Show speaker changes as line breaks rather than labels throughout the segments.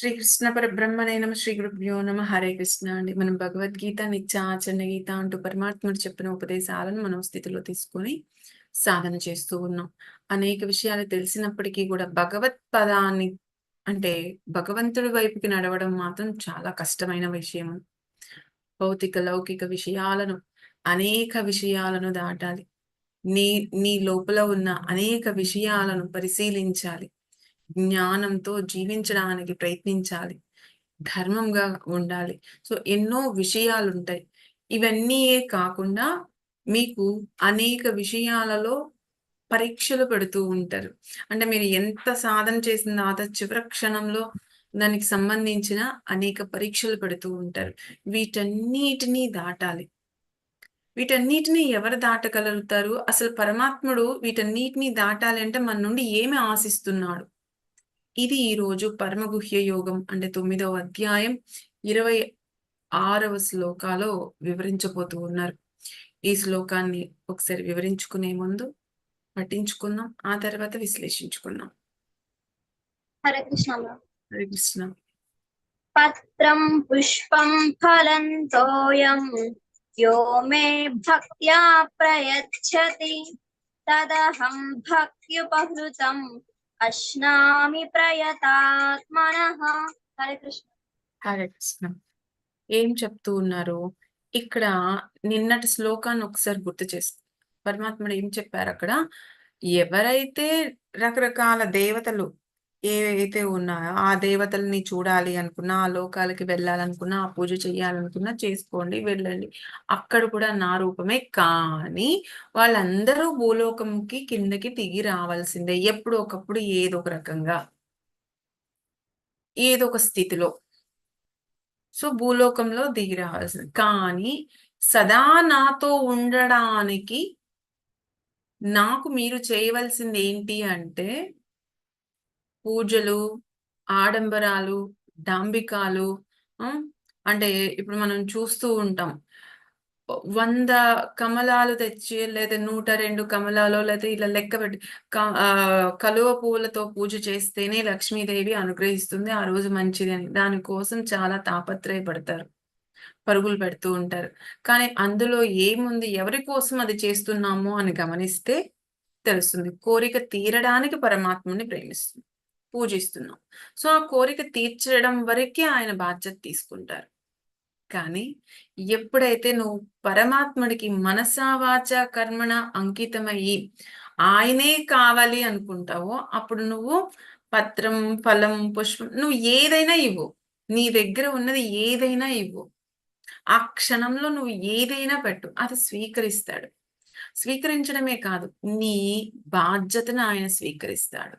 శ్రీకృష్ణ పరబ్రహ్మనే నమ శ్రీ గురుభ్యో నమ. హరే కృష్ణ అండి. మనం భగవద్గీత నిత్య ఆచరణ గీత అంటూ పరమాత్ముడు చెప్పిన ఉపదేశాలను మనం స్థితిలో తీసుకొని సాధన చేస్తూ ఉన్నాం. అనేక విషయాలు తెలిసినప్పటికీ కూడా భగవత్ పదాన్ని అంటే భగవంతుడి వైపుకి నడవడం మాత్రం చాలా కష్టమైన విషయం భౌతిక లౌకిక విషయాలను అనేక విషయాలను దాటాలి. నీ నీ లోపల ఉన్న అనేక విషయాలను పరిశీలించాలి. జ్ఞానంతో జీవించడానికి ప్రయత్నించాలి. ధర్మంగా ఉండాలి. సో ఎన్నో విషయాలు ఉంటాయి ఇవన్నీయే కాకుండా మీకు అనేక విషయాలలో పరీక్షలు పెడుతూ ఉంటారు. అంటే మీరు ఎంత సాధన చేసిన తర్వాత చివరి క్షణంలో దానికి సంబంధించిన అనేక పరీక్షలు పెడుతూ ఉంటారు. వీటన్నిటినీ దాటాలి. వీటన్నిటిని ఎవరు దాటగలుగుతారు? అసలు పరమాత్ముడు వీటన్నిటిని దాటాలి అంటే మన నుండి ఏమి ఆశిస్తున్నాడు? ఇది ఈరోజు పరమగుహ్య యోగం అంటే తొమ్మిదవ అధ్యాయం ఇరవై ఆరవ శ్లోకాలో వివరించబోతూ ఉన్నారు. ఈ శ్లోకాన్ని ఒకసారి వివరించుకునే ముందు పఠించుకుందాం ఆ తర్వాత విశ్లేషించుకుందాం.
హరే కృష్ణ
హరే కృష్ణ.
పత్రం పుష్పం ఫలం తోయం యో మే భక్త్యా ప్రయచ్చతి తదహం భక్త్యుపహృతం. అశ్నామి ప్రయతాత్మన. హరే కృష్ణ.
హరే కృష్ణ. ఏం చెప్తూ ఉన్నారు? ఇక్కడ నిన్నటి శ్లోకాన్ని ఒకసారి గుర్తు చేసుకో పరమాత్ముడు ఏం చెప్పారు అక్కడ? ఎవరైతే రకరకాల దేవతలు ఏవైతే ఉన్నాయో ఆ దేవతల్ని చూడాలి అనుకున్నా ఆ లోకాలకి వెళ్ళాలనుకున్నా ఆ పూజ చేయాలనుకున్నా చేసుకోండి వెళ్ళండి. అక్కడ కూడా నా రూపమే. కానీ వాళ్ళందరూ భూలోకంకి కిందకి దిగి రావాల్సిందే. ఎప్పుడు ఒకప్పుడు ఏదో ఒక రకంగా. ఏదో ఒక స్థితిలో. సో భూలోకంలో దిగి రావాల్సింది. కానీ సదా నాతో ఉండడానికి నాకు మీరు చేయవలసింది ఏంటి అంటే పూజలు ఆడంబరాలు డాంబికాలు అంటే ఇప్పుడు మనం చూస్తూ ఉంటాం. వంద కమలాలు తెచ్చి లేదా నూట రెండు కమలాలు లేదా ఇలా లెక్క పెట్టి కలువ పువ్వులతో పూజ చేస్తేనే లక్ష్మీదేవి అనుగ్రహిస్తుంది. ఆ రోజు మంచిది అని. దానికోసం చాలా తాపత్రయపడతారు. పరుగులు పెడుతూ ఉంటారు. కానీ అందులో ఏముంది? ఎవరి కోసం అది చేస్తున్నాము అని గమనిస్తే తెలుస్తుంది. కోరిక తీరడానికి పరమాత్మని ప్రేమిస్తుంది. పూజిస్తున్నాం. సో ఆ కోరిక తీర్చడం వరకే ఆయన బాధ్యత తీసుకుంటారు. కానీ ఎప్పుడైతే నువ్వు పరమాత్ముడికి మనసావాచ కర్మణ అంకితమయ్యి ఆయనే కావాలి అనుకుంటావో అప్పుడు నువ్వు పత్రం ఫలం పుష్పం నువ్వు ఏదైనా ఇవ్వు. నీ దగ్గర ఉన్నది ఏదైనా ఇవ్వు. ఆ క్షణంలో నువ్వు ఏదైనా పెట్టు. అది స్వీకరిస్తాడు. స్వీకరించడమే కాదు నీ బాధ్యతను ఆయన స్వీకరిస్తాడు.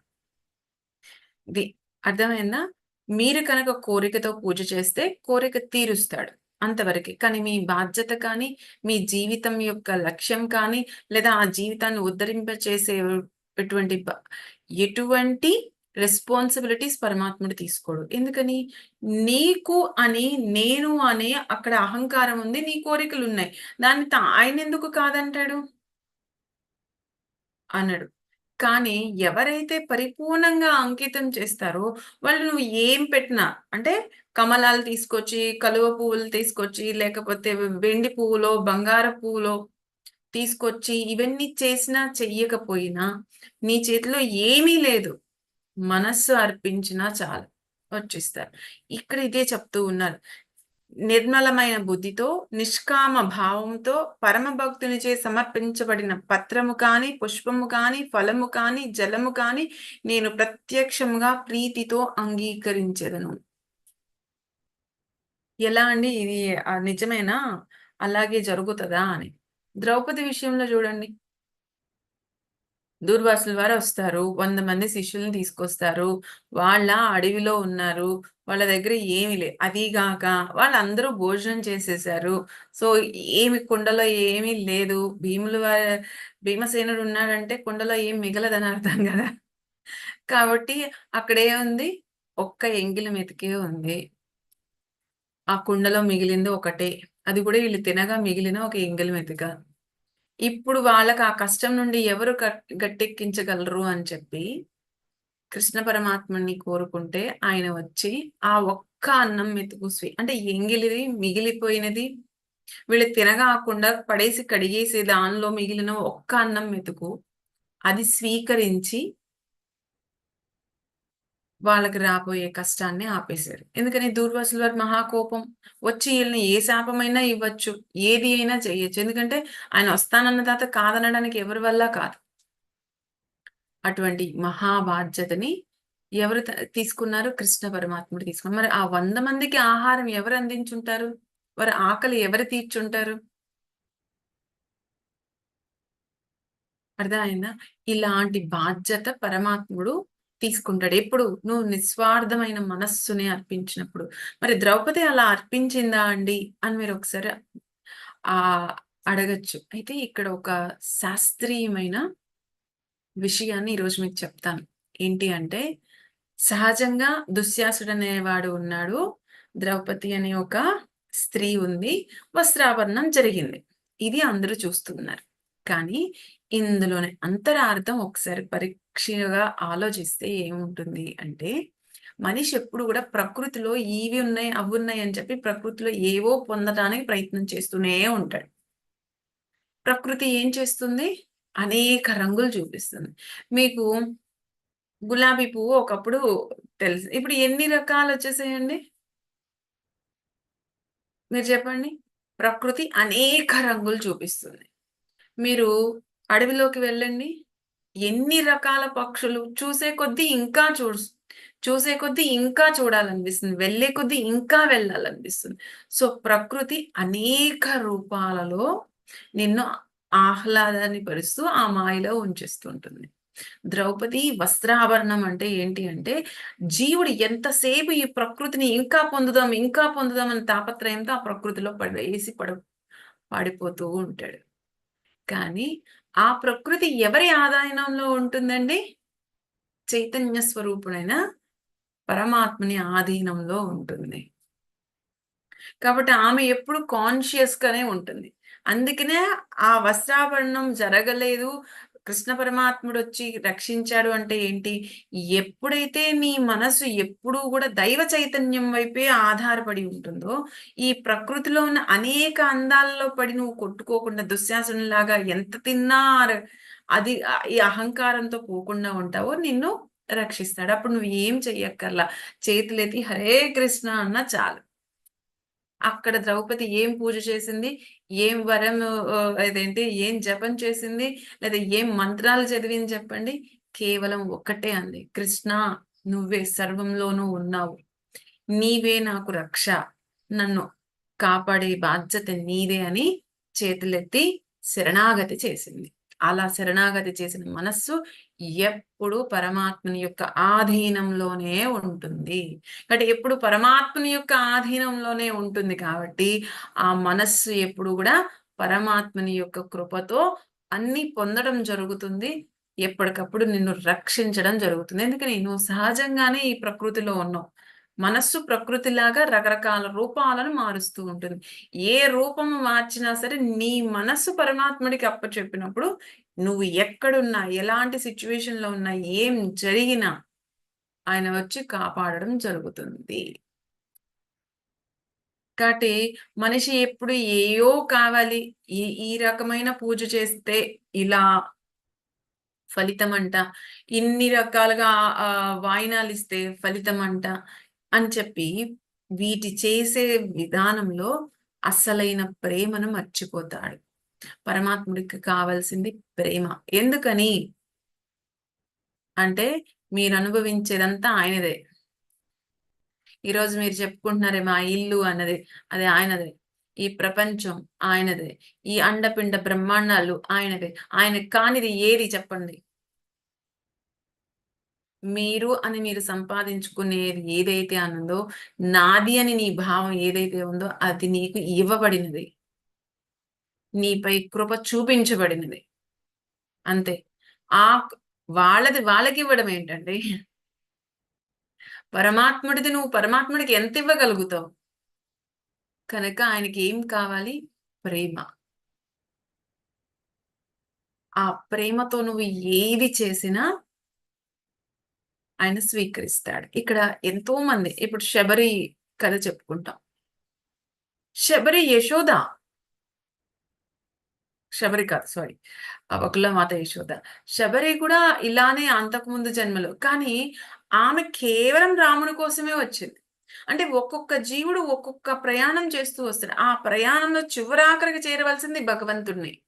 ది అర్థమైందా? మీరు కనుక కోరికతో పూజ చేస్తే కోరిక తీరుస్తాడు అంతవరకు. కానీ మీ బాధ్యత కానీ మీ జీవితం యొక్క లక్ష్యం కానీ లేదా ఆ జీవితాన్ని ఉద్ధరింప చేసే ఎటువంటి ఎటువంటి రెస్పాన్సిబిలిటీస్ పరమాత్ముడు తీసుకోడు. ఎందుకని? నీకు అని నేను అనే అక్కడ అహంకారం ఉంది నీ కోరికలు ఉన్నాయి దాన్ని ఆయన ఎందుకు కాదంటాడు? అన్నాడు కానీ ఎవరైతే పరిపూర్ణంగా అంకితం చేస్తారో వాళ్ళు నువ్వు ఏం పెట్టినా అంటే కమలాలు తీసుకొచ్చి కలువ పువ్వులు తీసుకొచ్చి లేకపోతే వెండి పువ్వులో బంగార పువ్వులో తీసుకొచ్చి ఇవన్నీ చేసినా చెయ్యకపోయినా నీ చేతిలో ఏమీ లేదు. మనస్సు అర్పించినా చాలు. వచ్చిస్తారు. ఇక్కడ ఇదే చెప్తూ ఉన్నారు. నిర్మలమైన బుద్ధితో నిష్కామ భావంతో పరమ భక్తునిచే సమర్పించబడిన పత్రము కాని పుష్పము కాని ఫలము కాని జలము కాని నేను ప్రత్యక్షముగా ప్రీతితో అంగీకరించదను. ఎలా అండి? ఇది నిజమేనా? అలాగే జరుగుతుందా అని. ద్రౌపది విషయంలో చూడండి. దూర్వాసుల వారు వస్తారు. వంద మంది శిష్యుల్ని తీసుకొస్తారు. వాళ్ళ అడవిలో ఉన్నారు. వాళ్ళ దగ్గర ఏమి లే అదిగాక వాళ్ళందరూ భోజనం చేసేసారు. సో ఏమి కుండలో ఏమీ లేదు. భీములు భీమసేనుడు ఉన్నాడంటే కుండలో ఏం మిగలదని అర్థం కదా. కాబట్టి అక్కడే ఉంది. ఒక్క ఎంగిలి మెతికే ఉంది. ఆ కుండలో మిగిలింది ఒకటే. అది కూడా వీళ్ళు తినగా మిగిలిన ఒక ఎంగిలి మెతిక ఇప్పుడు వాళ్ళకి ఆ కష్టం నుండి ఎవరు గట్టెక్కించగలరు అని చెప్పి కృష్ణ పరమాత్మని కోరుకుంటే ఆయన వచ్చి ఆ ఒక్క అన్నం మెతుకు స్వీ అంటే ఎంగిలిది మిగిలిపోయినది వీళ్ళు తినగాకుండా పడేసి కడిగేసి దానిలో మిగిలిన ఒక్క అన్నం మెతుకు అది స్వీకరించి వాళ్ళకి రాబోయే కష్టాన్ని ఆపేశారు. ఎందుకని దూర్వాసుల వారి మహాకోపం? వచ్చి వీళ్ళని ఏ శాపమైనా ఇవ్వచ్చు ఏది అయినా చేయొచ్చు. ఎందుకంటే ఆయన వస్తానన్న తాత కాదనడానికి ఎవరి వల్ల కాదు. అటువంటి మహాబాధ్యతని ఎవరు తీసుకున్నారు? కృష్ణ పరమాత్ముడు తీసుకున్నారు. మరి ఆ వంద మందికి ఆహారం ఎవరు అందించుంటారు? వారి ఆకలి ఎవరు తీర్చుంటారు? అర్థమైందా? ఇలాంటి బాధ్యత పరమాత్ముడు తీసుకుంటాడు. ఎప్పుడు నువ్వు నిస్వార్థమైన మనస్సుని అర్పించినప్పుడు. మరి ద్రౌపది అలా అర్పించిందా అండి? అని మీరు ఒకసారి ఆ అడగచ్చు. అయితే ఇక్కడ ఒక శాస్త్రీయమైన విషయాన్ని ఈరోజు మీకు చెప్తాను. ఏంటి అంటే సహజంగా దుశ్యాసుడు అనేవాడు ఉన్నాడు. ద్రౌపది అనే ఒక స్త్రీ ఉంది. వస్త్రాభరణం జరిగింది. ఇది అందరూ చూస్తున్నారు కానీ ఇందులోనే అంతరార్థం ఒకసారి పరీక్షగా ఆలోచిస్తే ఏముంటుంది అంటే మనిషి ఎప్పుడు కూడా ప్రకృతిలో ఇవి ఉన్నాయి అవి ఉన్నాయి అని చెప్పి ప్రకృతిలో ఏవో పొందడానికి ప్రయత్నం చేస్తూనే ఉంటాడు. ప్రకృతి ఏం చేస్తుంది? అనేక రంగులు చూపిస్తుంది. మీకు గులాబీ పువ్వు ఒకప్పుడు తెలుసు. ఇప్పుడు ఎన్ని రకాలు వచ్చేసాయండి? మీరు చెప్పండి. ప్రకృతి అనేక రంగులు చూపిస్తుంది. మీరు అడవిలోకి వెళ్ళండి. ఎన్ని రకాల పక్షులు చూసే కొద్దీ ఇంకా చూ చూసే కొద్దీ ఇంకా చూడాలనిపిస్తుంది. వెళ్ళే కొద్దీ ఇంకా వెళ్ళాలనిపిస్తుంది. సో ప్రకృతి అనేక రూపాలలో నిన్ను ఆహ్లాదాన్ని పరుస్తూ ఆ మాయలో ఉంచేస్తుంటుంది ద్రౌపది వస్త్రాభరణం అంటే ఏంటి అంటే జీవుడు ఎంతసేపు ఈ ప్రకృతిని ఇంకా పొందుదాం ఇంకా పొందుదాం అనే తాపత్రయంతో ఆ ప్రకృతిలో పడేసి పడ పడిపోతూ ఉంటాడు. కానీ ఆ ప్రకృతి ఎవరి ఆధీనంలో ఉంటుందండి? చైతన్య స్వరూపుడైన పరమాత్మని ఆధీనంలో ఉంటుంది. కాబట్టి ఆమె ఎప్పుడు కాన్షియస్ గానే ఉంటుంది. అందుకనే ఆ వస్త్రాభరణం జరగలేదు కృష్ణ పరమాత్ముడు వచ్చి రక్షించాడు అంటే ఏంటి? ఎప్పుడైతే నీ మనసు ఎప్పుడూ కూడా దైవ చైతన్యం వైపే ఆధారపడి ఉంటుందో ఈ ప్రకృతిలో ఉన్న అనేక అందాలలో పడి నువ్వు కొట్టుకోకుండా దుశ్శాసనలాగా ఎంత తిన్నా అది ఈ అహంకారంతో పోకుండా ఉంటావో నిన్ను రక్షిస్తాడు. అప్పుడు నువ్వు ఏం చెయ్యక్కర్లా. చేతులెత్తి హరే కృష్ణ అన్న చాలు. అక్కడ ద్రౌపది ఏం పూజ చేసింది? ఏం వరం అదేంటి ఏం జపం చేసింది లేదా ఏం మంత్రాలు చదివింది చెప్పండి? కేవలం ఒక్కటే అంది. కృష్ణ నువ్వే సర్వంలోనూ ఉన్నావు. నీవే నాకు రక్ష. నన్ను కాపాడే బాధ్యత నీదే అని చేతులెత్తి శరణాగతి చేసింది. అలా శరణాగతి చేసిన మనస్సు ఎప్పుడు పరమాత్మని యొక్క ఆధీనంలోనే ఉంటుంది. కాబట్టి ఎప్పుడు పరమాత్మని యొక్క ఆధీనంలోనే ఉంటుంది కాబట్టి ఆ మనస్సు ఎప్పుడు కూడా పరమాత్మని యొక్క కృపతో అన్ని పొందడం జరుగుతుంది. ఎప్పటికప్పుడు నిన్ను రక్షించడం జరుగుతుంది. ఎందుకని? నువ్వు సహజంగానే ఈ ప్రకృతిలో ఉన్నావు. మనస్సు ప్రకృతిలాగా రకరకాల రూపాలను మారుస్తూ ఉంటుంది. ఏ రూపం మార్చినా సరే నీ మనస్సు పరమాత్ముడికి అప్పచెప్పినప్పుడు నువ్వు ఎక్కడున్నా ఎలాంటి సిచ్యువేషన్లో ఉన్నా ఏం జరిగినా ఆయన వచ్చి కాపాడడం జరుగుతుంది. కాబట్టి మనిషి ఎప్పుడు ఏయో కావాలి. ఈ ఈ రకమైన పూజ చేస్తే ఇలా ఫలితం అంట ఇన్ని రకాలుగా ఆ, వాయినాలు ఇస్తే ఫలితం అంట అని చెప్పి వీటి చేసే విధానంలో అసలైన ప్రేమను మర్చిపోతాడు. పరమాత్ముడికి కావలసింది ప్రేమ. ఎందుకని? అంటే మీరు అనుభవించేదంతా ఆయనదే. ఈరోజు మీరు చెప్పుకుంటున్నారే మా ఇల్లు అన్నది. అది ఆయనదే. ఈ ప్రపంచం ఆయనదే. ఈ అండపిండ బ్రహ్మాండాలు ఆయనదే ఆయన కానిది ఏది చెప్పండి? మీరు అని మీరు సంపాదించుకునేది ఏదైతే అన్నదో నాది అని నీ భావం ఏదైతే ఉందో అది నీకు ఇవ్వబడినది. నీపై కృప చూపించబడినది. అంతే. ఆ వాళ్ళది వాళ్ళకి ఇవ్వడం ఏంటండి? పరమాత్ముడిది నువ్వు పరమాత్ముడికి ఎంత ఇవ్వగలుగుతావు? కనుక ఆయనకి ఏం కావాలి? ప్రేమ. ఆ ప్రేమతో నువ్వు ఏది చేసినా ఆయన స్వీకరిస్తాడు. ఇక్కడ ఎంతో మంది ఇప్పుడు శబరి కథ చెప్పుకుంటాం. శబరి యశోద శబరి కాదు సారీ వకుల మాత యశోద. శబరి కూడా ఇలానే అంతకుముందు జన్మలో. కానీ ఆమె కేవలం రాముడి కోసమే వచ్చింది. అంటే ఒక్కొక్క జీవుడు ఒక్కొక్క ప్రయాణం చేస్తూ వస్తాడు. ఆ ప్రయాణంలో చివరాఖరికి చేరవలసింది భగవంతుడిని.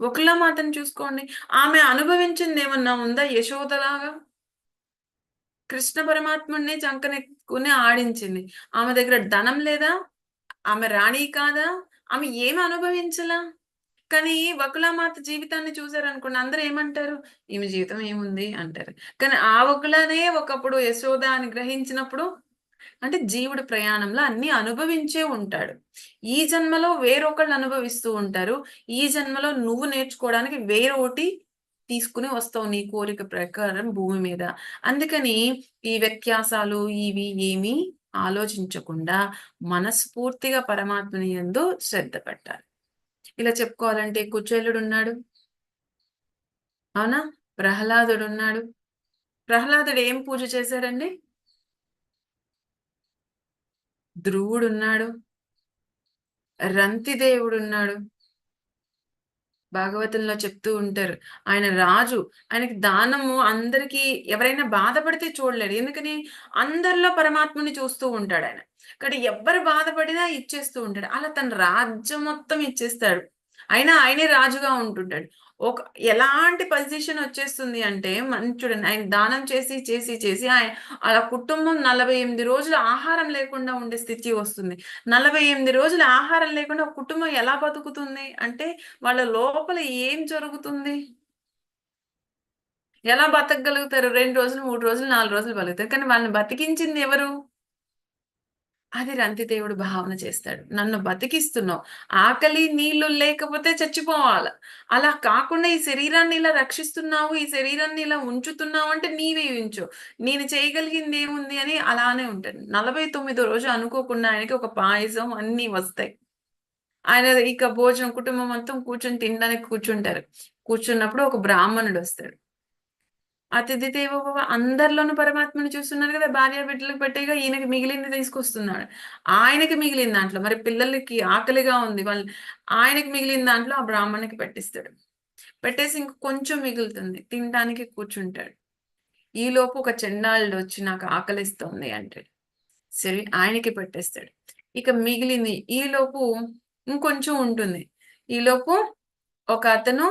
ఒకలా మాతను చూసుకోండి. ఆమె అనుభవించింది ఏమన్నా ఉందా యశోదలాగా? కృష్ణ పరమాత్ముడిని చంకనెక్కుని ఆడించింది. ఆమె దగ్గర ధనం లేదా? ఆమె రాణి కాదా? ఆమె ఏమి అనుభవించలా? కానీ వకులామాత జీవితాన్ని చూసారనుకోండి అందరూ ఏమంటారు? ఈమె జీవితం ఏముంది? అంటారు. కానీ ఆ వకులనే ఒకప్పుడు యశోద అని గ్రహించినప్పుడు అంటే జీవుడు ప్రయాణంలో అన్ని అనుభవించే ఉంటాడు. ఈ జన్మలో వేరొకళ్ళు అనుభవిస్తూ ఉంటారు. ఈ జన్మలో నువ్వు నేర్చుకోవడానికి వేరొకటి తీసుకుని వస్తావు నీ కోరిక ప్రకారం భూమి మీద. అందుకని ఈ వ్యత్యాసాలు ఇవి ఏమీ ఆలోచించకుండా మనస్ఫూర్తిగా పరమాత్మని ఎందు శ్రద్ధ పెట్టాలి. ఇలా చెప్పుకోవాలంటే కుచేలుడు ఉన్నాడు అవునా? ప్రహ్లాదుడు ఉన్నాడు ప్రహ్లాదుడు ఏం పూజ చేశాడండి ధ్రువుడు ఉన్నాడు రంతిదేవుడు ఉన్నాడు భాగవతంలో చెప్తూ ఉంటారు. ఆయన రాజు ఆయనకి దానము అందరికీ ఎవరైనా బాధపడితే చూడలేడు. ఎందుకని? అందరిలో పరమాత్మని చూస్తూ ఉంటాడు ఆయన. కానీ ఎవ్వరు బాధపడినా ఇచ్చేస్తూ ఉంటాడు. అలా తన రాజ్యం మొత్తం ఇచ్చేస్తాడు. అయినా ఆయనే రాజుగా ఉంటుంటాడు. ఒక ఎలాంటి పొజిషన్ వచ్చేస్తుంది అంటే మనం చూడండి ఆయన దానం చేసి చేసి చేసి ఆయన అలా కుటుంబం నలభై ఎనిమిది రోజులు ఆహారం లేకుండా ఉండే స్థితి వస్తుంది. నలభై ఎనిమిది రోజులు ఆహారం లేకుండా కుటుంబం ఎలా బతుకుతుంది? అంటే వాళ్ళ లోపల ఏం జరుగుతుంది? ఎలా బతకగలుగుతారు? రెండు రోజులు మూడు రోజులు నాలుగు రోజులు బతుకుతారు. కానీ వాళ్ళని బతికించింది ఎవరు? అది రంతిదేవుడు భావన చేస్తాడు. నన్ను బతికిస్తున్నావు. ఆకలి నీళ్ళు లేకపోతే చచ్చిపోవాలి? అలా కాకుండా ఈ శరీరాన్ని ఇలా రక్షిస్తున్నావు ఈ శరీరాన్ని ఇలా ఉంచుతున్నావు అంటే నీవే ఉంచు. నేను చేయగలిగింది ఏముంది అని అలానే ఉంటాడు. నలభై తొమ్మిదో రోజు అనుకోకుండా ఆయనకి ఒక పాయసం అన్నీ వస్తాయి. ఆయన ఇక భోజనం కుటుంబం మొత్తం కూర్చొని తినడానికి కూర్చుంటారు. కూర్చున్నప్పుడు ఒక బ్రాహ్మణుడు వస్తాడు. అతిథి దేవోభవ అందరిలోనూ పరమాత్మని చూస్తున్నారు కదా భార్య బిడ్డలకు పెట్టేగా ఈయనకి మిగిలింది తీసుకొస్తున్నాడు. ఆయనకి మిగిలిన దాంట్లో మరి పిల్లలకి ఆకలిగా ఉంది వాళ్ళు ఆయనకి మిగిలిన దాంట్లో ఆ బ్రాహ్మణకి పెట్టిస్తాడు. పెట్టేసి ఇంక కొంచెం మిగులుతుంది తినడానికి కూర్చుంటాడు. ఈలోపు ఒక చెండాలుడు వచ్చి నాకు ఆకలిస్తుంది అంటాడు సరే ఆయనకి పెట్టేస్తాడు. ఇక మిగిలింది ఈలోపు ఇంకొంచెం ఉంటుంది. ఈలోపు ఒక అతను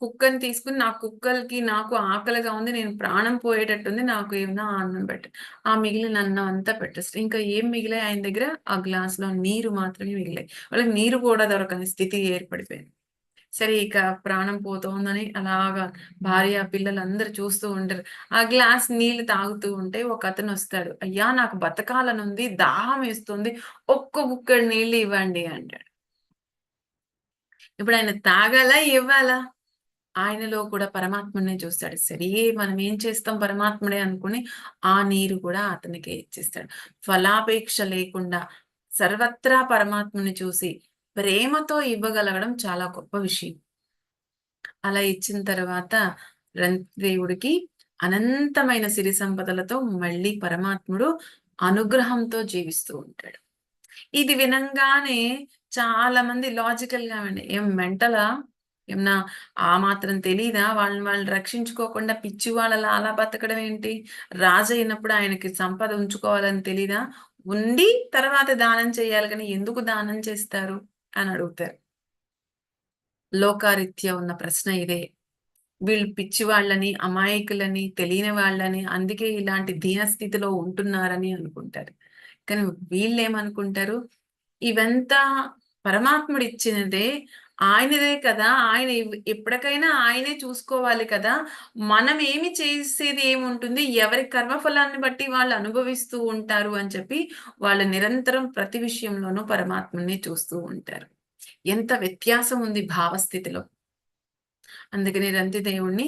కుక్కని తీసుకుని నా కుక్కలకి నాకు ఆకలిగా ఉంది నేను ప్రాణం పోయేటట్టుంది నాకు ఏమన్నా అన్నం పెట్ట. ఆ మిగిలిన అన్నం అంతా పెట్టేస్తారు ఇంకా ఏం మిగిలాయి ఆయన దగ్గర? ఆ గ్లాస్లో నీరు మాత్రమే మిగిలాయి. వాళ్ళకి నీరు కూడా దొరకని స్థితి ఏర్పడిపోయింది. సరే ఇక ప్రాణం పోతోందని అలాగా భార్య పిల్లలు అందరు చూస్తూ ఉంటారు. ఆ గ్లాస్ నీళ్ళు తాగుతూ ఉంటే ఒక అతను వస్తాడు. అయ్యా నాకు బతకాలనుంది దాహం వేస్తుంది ఒక్క బుక్కడు నీళ్ళు ఇవ్వండి అంటాడు. ఇప్పుడు ఆయన తాగాలా ఇవ్వాలా? ఆయనలో కూడా పరమాత్మనే చూస్తాడు. సరే మనం ఏం చేస్తాం పరమాత్ముడే అనుకుని ఆ నీరు కూడా అతనికి ఇచ్చేస్తాడు. ఫలాపేక్ష లేకుండా సర్వత్రా పరమాత్మని చూసి ప్రేమతో ఇవ్వగలగడం చాలా గొప్ప విషయం. అలా ఇచ్చిన తర్వాత దేవుడికి అనంతమైన సిరి సంపదలతో మళ్ళీ పరమాత్ముడు అనుగ్రహంతో జీవిస్తూ ఉంటాడు. ఇది వినంగానే చాలా మంది లాజికల్గా ఏం మెంటలా? ఏమన్నా ఆ మాత్రం తెలీదా? వాళ్ళని వాళ్ళని రక్షించుకోకుండా పిచ్చి వాళ్ళలా అలా బతకడం ఏంటి? రాజు అయినప్పుడు ఆయనకి సంపద ఉంచుకోవాలని తెలీదా? ఉండి తర్వాత దానం చేయాలి కానీ ఎందుకు దానం చేస్తారు? అని అడుగుతారు. లోకారీత్యా ఉన్న ప్రశ్న ఇదే. వీళ్ళు పిచ్చి వాళ్ళని అమాయకులని తెలియని వాళ్ళని అందుకే ఇలాంటి దీనస్థితిలో ఉంటున్నారని అనుకుంటారు. కానీ వీళ్ళు ఏమనుకుంటారు ఇవంతా పరమాత్ముడు ఇచ్చినదే ఆయనదే కదా! ఆయన ఎప్పటికైనా ఆయనే చూసుకోవాలి కదా! మనం ఏమి చేసేది ఏముంటుంది? ఎవరి కర్మఫలాన్ని బట్టి వాళ్ళు అనుభవిస్తూ ఉంటారు అని చెప్పి వాళ్ళు నిరంతరం ప్రతి విషయంలోనూ పరమాత్మని చూస్తూ ఉంటారు. ఎంత వ్యత్యాసం ఉంది భావస్థితిలో. అందుకని రంతిదేవుణ్ణి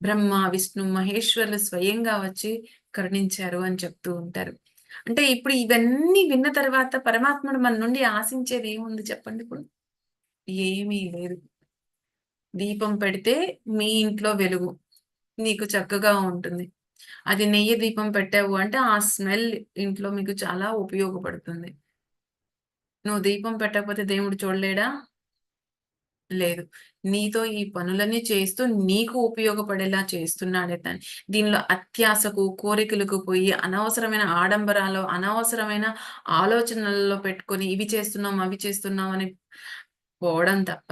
బ్రహ్మ విష్ణు మహేశ్వరులు స్వయంగా వచ్చి కరుణించారు అని చెప్తూ ఉంటారు. అంటే ఇప్పుడు ఇవన్నీ విన్న తర్వాత పరమాత్ముడు మన నుండి ఆశించేది ఏముంది చెప్పండి ఇప్పుడు? ఏమీ లేదు. దీపం పెడితే మీ ఇంట్లో వెలుగు. నీకు చక్కగా ఉంటుంది. అది నెయ్యి దీపం పెట్టావు అంటే ఆ స్మెల్ ఇంట్లో మీకు చాలా ఉపయోగపడుతుంది. నువ్వు దీపం పెట్టకపోతే దేవుడు చూడలేడా? లేదు. నీతో ఈ పనులన్నీ చేస్తూ నీకు ఉపయోగపడేలా చేస్తున్నాడే తను. దీనిలో అత్యాశకు కోరికలకు పోయి అనవసరమైన ఆడంబరాలు అనవసరమైన ఆలోచనలలో పెట్టుకొని ఇవి చేస్తున్నాం అవి చేస్తున్నాం అని పోవడం తప్ప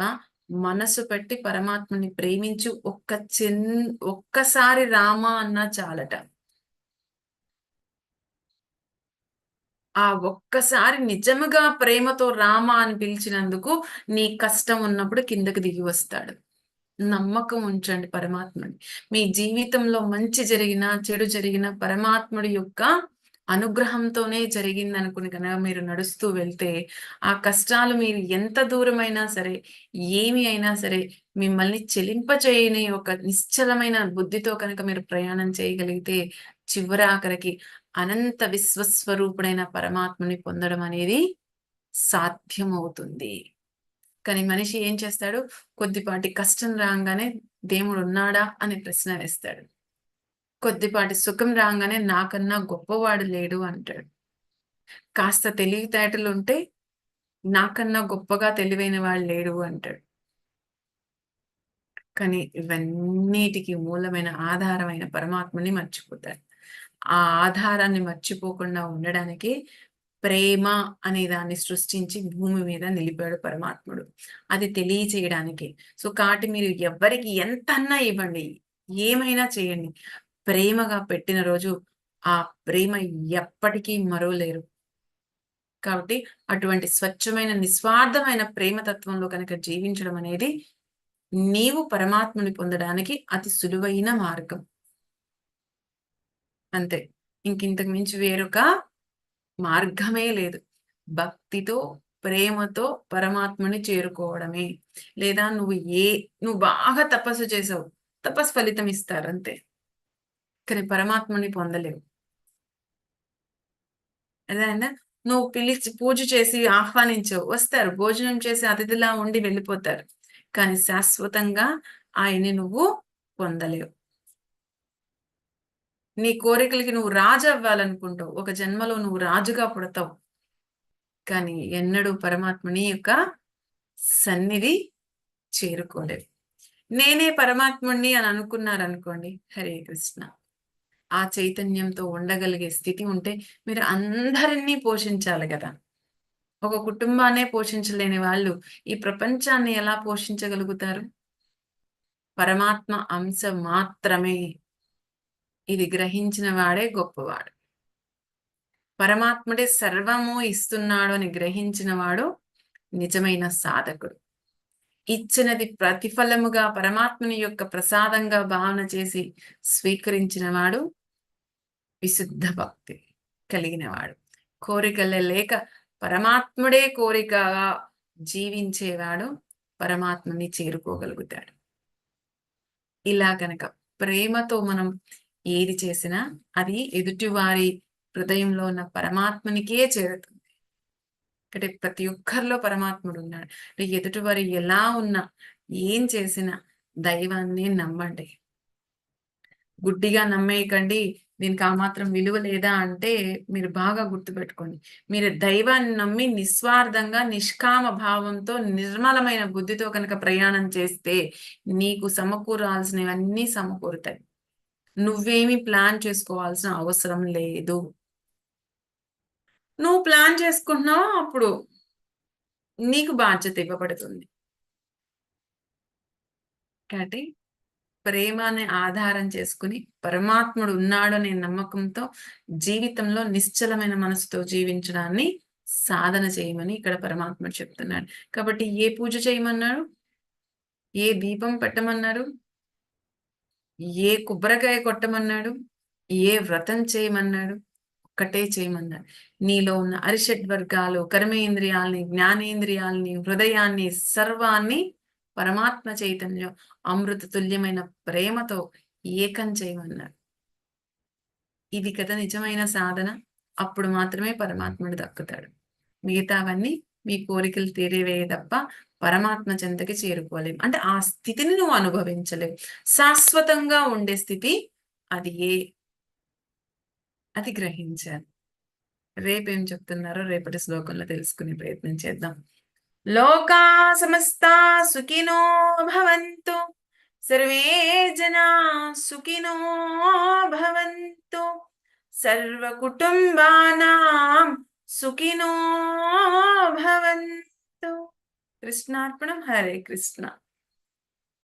మనసు పెట్టి పరమాత్మని ప్రేమించి ఒక్క చిన్ ఒక్కసారి రామ అన్నా చాలట. ఆ ఒక్కసారి నిజముగా ప్రేమతో రామ అని పిలిచినందుకు నీ కష్టం ఉన్నప్పుడు కిందకి దిగి వస్తాడు. నమ్మకం ఉంచండి పరమాత్ముడి మీ జీవితంలో మంచి జరిగిన చెడు జరిగిన పరమాత్ముడి యొక్క అనుగ్రహంతోనే జరిగింది అనుకుని కనుక మీరు నడుస్తూ వెళ్తే ఆ కష్టాలు మీరు ఎంత దూరమైనా సరే ఏమి అయినా సరే మిమ్మల్ని చెలింపచేయని ఒక నిశ్చలమైన బుద్ధితో కనుక మీరు ప్రయాణం చేయగలిగితే చివరి ఆఖరికి అనంత విశ్వస్వరూపుడైన పరమాత్మని పొందడం అనేది సాధ్యమవుతుంది. కానీ మనిషి ఏం చేస్తాడు? కొద్దిపాటి కష్టం రాగానే దేవుడు ఉన్నాడా అని ప్రశ్న వేస్తాడు. కొద్దిపాటి సుఖం రాగానే నాకన్నా గొప్పవాడు లేడు అంటాడు. కాస్త తెలివితేటలు ఉంటే నాకన్నా గొప్పగా తెలివైన వాడు లేడు అంటాడు. కానీ ఇవన్నిటికీ మూలమైన ఆధారమైన పరమాత్మని మర్చిపోతాడు ఆ ఆధారాన్ని మర్చిపోకుండా ఉండడానికి ప్రేమ అనే దాన్ని సృష్టించి భూమి మీద నిలిపాడు పరమాత్ముడు. అది తెలియచేయడానికి. సో కాటి మీరు ఎవ్వరికి ఎంత అన్నా ఇవ్వండి. ఏమైనా చేయండి. ప్రేమగా పెట్టిన రోజు ఆ ప్రేమ ఎప్పటికీ మరోలేరు కాబట్టి అటువంటి స్వచ్ఛమైన నిస్వార్థమైన ప్రేమతత్వంలో కనుక జీవించడం అనేది నీవు పరమాత్మని పొందడానికి అతి సులువైన మార్గం. అంతే. ఇంకింతకు మించి వేరొక మార్గమే లేదు. భక్తితో ప్రేమతో పరమాత్మని చేరుకోవడమే. లేదా నువ్వు ఏ నువ్వు బాగా తపస్సు చేసావు తపస్సు ఫలితం ఇస్తారు అంతే కానీ పరమాత్మని పొందలేవు. అదేనా నువ్వు పిలిచి పూజ చేసి ఆహ్వానించవు. వస్తారు. భోజనం చేసి అతిథిలా ఉండి వెళ్ళిపోతారు. కానీ శాశ్వతంగా ఆయన్ని నువ్వు పొందలేవు. నీ కోరికలకి నువ్వు రాజు అవ్వాలనుకుంటావు. ఒక జన్మలో నువ్వు రాజుగా పుడతావు. కానీ ఎన్నడూ పరమాత్మని యొక్క సన్నిధి చేరుకోలేవు. నేనే పరమాత్ముణ్ణి అని అనుకున్నారనుకోండి. హరే కృష్ణ. ఆ చైతన్యంతో ఉండగలిగే స్థితి ఉంటే మీరు అందరినీ పోషించాలి కదా. ఒక కుటుంబాన్నే పోషించలేని వాళ్ళు ఈ ప్రపంచాన్ని ఎలా పోషించగలుగుతారు? పరమాత్మ అంశ మాత్రమే. ఇది గ్రహించిన వాడే గొప్పవాడు. పరమాత్ముడే సర్వము ఇస్తున్నాడు అని గ్రహించిన వాడు నిజమైన సాధకుడు. ఇచ్చినది ప్రతిఫలముగా పరమాత్మని యొక్క ప్రసాదంగా భావన చేసి స్వీకరించిన వాడు విశుద్ధ భక్తి కలిగినవాడు. కోరికలే లేక పరమాత్ముడే కోరికగా జీవించేవాడు పరమాత్మని చేరుకోగలుగుతాడు. ఇలా కనుక ప్రేమతో మనం ఏది చేసినా అది ఎదుటివారి హృదయంలో ఉన్న పరమాత్మనికే చేరుతుంది. అంటే ప్రతి ఒక్కరిలో పరమాత్ముడు ఉన్నాడు. ఎదుటివారి ఎలా ఉన్నా ఏం చేసినా దైవాన్ని నమ్మండి. గుడ్డిగా నమ్మేయకండి. దీనికి ఆ మాత్రం విలువ లేదా అంటే మీరు బాగా గుర్తుపెట్టుకోండి. మీరు దైవాన్ని నమ్మి నిస్వార్థంగా నిష్కామ భావంతో నిర్మలమైన బుద్ధితో కనుక ప్రయాణం చేస్తే నీకు సమకూరాల్సినవన్నీ సమకూరుతాయి. నువ్వేమి ప్లాన్ చేసుకోవాల్సిన అవసరం లేదు. నువ్వు ప్లాన్ చేసుకుంటున్నావు? అప్పుడు నీకు బాధ్యత ఇవ్వబడుతుంది. కాబట్టి ప్రేమని ఆధారం చేసుకుని పరమాత్ముడు ఉన్నాడు అనే నమ్మకంతో జీవితంలో నిశ్చలమైన మనసుతో జీవించడాన్ని సాధన చేయమని ఇక్కడ పరమాత్ముడు చెప్తున్నాడు. కాబట్టి ఏ పూజ చేయమన్నాడు ఏ దీపం పెట్టమన్నారు? ఏ కొబ్బరికాయ కొట్టమన్నాడు? ఏ వ్రతం చేయమన్నాడు? ఒక్కటే చేయమన్నాడు. నీలో ఉన్న అరిషడ్ వర్గాలు కర్మేంద్రియాల్ని జ్ఞానేంద్రియాల్ని హృదయాన్ని సర్వాన్ని పరమాత్మ చైతన్యం అమృత తుల్యమైన ప్రేమతో ఏకం చేయమన్నాడు ఇది కదా నిజమైన సాధన అప్పుడు మాత్రమే పరమాత్ముడు దక్కుతాడు. మిగతావన్నీ మీ కోరికలు తీరేవే తప్ప పరమాత్మ చెంతకి చేరుకోలేము అంటే ఆ స్థితిని నువ్వు అనుభవించలేవు. శాశ్వతంగా ఉండే స్థితి అది ఏ? అది గ్రహించాను రేపేం చెప్తున్నారో రేపటి శ్లోకంలో తెలుసుకునే ప్రయత్నం చేద్దాం. లోకా సమస్తా సుఖినో భవంతు. సర్వే జనా సుఖినో భవంతు. సర్వ కుటుంబానాం సుఖినో భవంతు. కృష్ణార్పణం. హరే కృష్ణ.